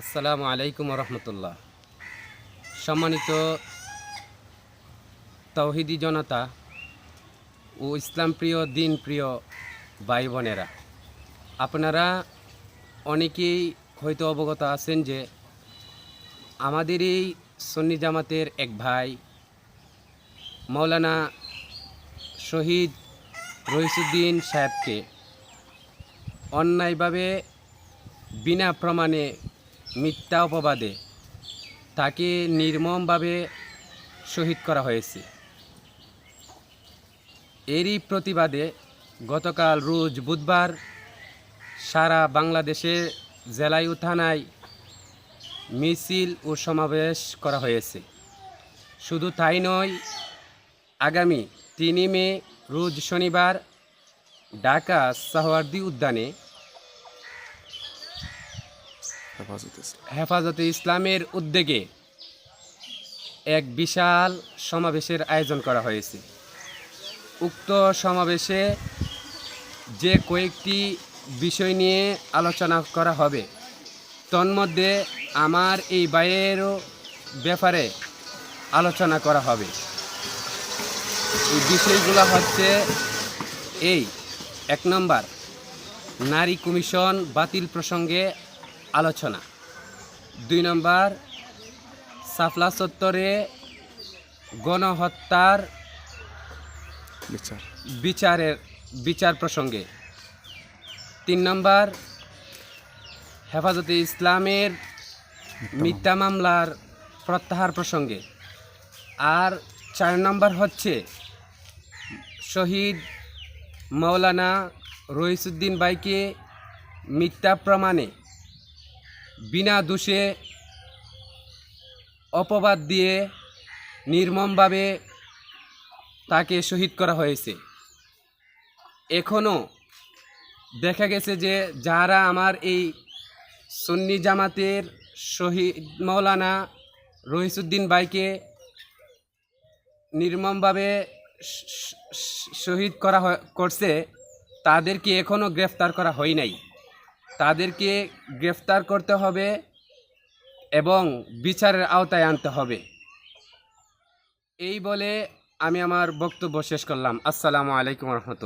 আসসালামু আলাইকুম রহমতুল্লাহ সম্মানিত তৌহিদি জনতা ও ইসলাম প্রিয়, দিন প্রিয় ভাই বোনেরা আপনারা অনেকেই হয়তো অবগত আছেন যে আমাদের এই সন্নি জামাতের এক ভাই, মৌলানা শহীদ রহিসুদ্দিন সাহেবকে অন্যায়ভাবে বিনা প্রমাণে মিথ্যা অপবাদে তাকে নির্মমভাবে শহীদ করা হয়েছে। এরই প্রতিবাদে গতকাল রোজ বুধবার সারা বাংলাদেশে জেলায় থানায় মিছিল ও সমাবেশ করা হয়েছে। শুধু তাই নয়, আগামী তিনই মে রোজ শনিবার ঢাকা সাহওয়ার্দী উদ্যানে হেফাজত ইসলাম। হেফাজতে ইসলামের উদ্যোগে এক বিশাল সমাবেশের আয়োজন করা হয়েছে। উক্ত সমাবেশে যে কয়েকটি বিষয় নিয়ে আলোচনা করা হবে, তন্মধ্যে আমার এই বাইয়েরও ব্যাপারে আলোচনা করা হবে। এই বিষয়গুলো হচ্ছে, এই, এক নম্বর, নারী কমিশন বাতিল প্রসঙ্গে আলোচনা। দুই নম্বর সাফলা চত্বরে গণহত্যার বিচার। বিচারের বিচার প্রসঙ্গে। তিন নম্বর হেফাজতে ইসলামের মিথ্যা মামলার প্রত্যাহার প্রসঙ্গে। আর চার নম্বর হচ্ছে শহীদ মৌলানা রহিসুদ্দিন বাইকে মিথ্যা প্রমাণে বিনা দোষে অপবাদ দিয়ে নির্মমভাবে তাকে শহীদ করা হয়েছে। এখনও দেখা গেছে যে যারা আমার এই সুন্নি জামাতের শহীদ মৌলানা রহিসুদ্দিন বাইকে নির্মমভাবে শহীদ করা করছে, তাদেরকে এখনও গ্রেফতার করা হয় নাই। তাদেরকে গ্রেফতার করতে হবে এবং বিচারের আওতায় আনতে হবে। এই বলে আমি আমার বক্তব্য শেষ করলাম। আসসালামু আলাইকুম রহমতুল্লাহ।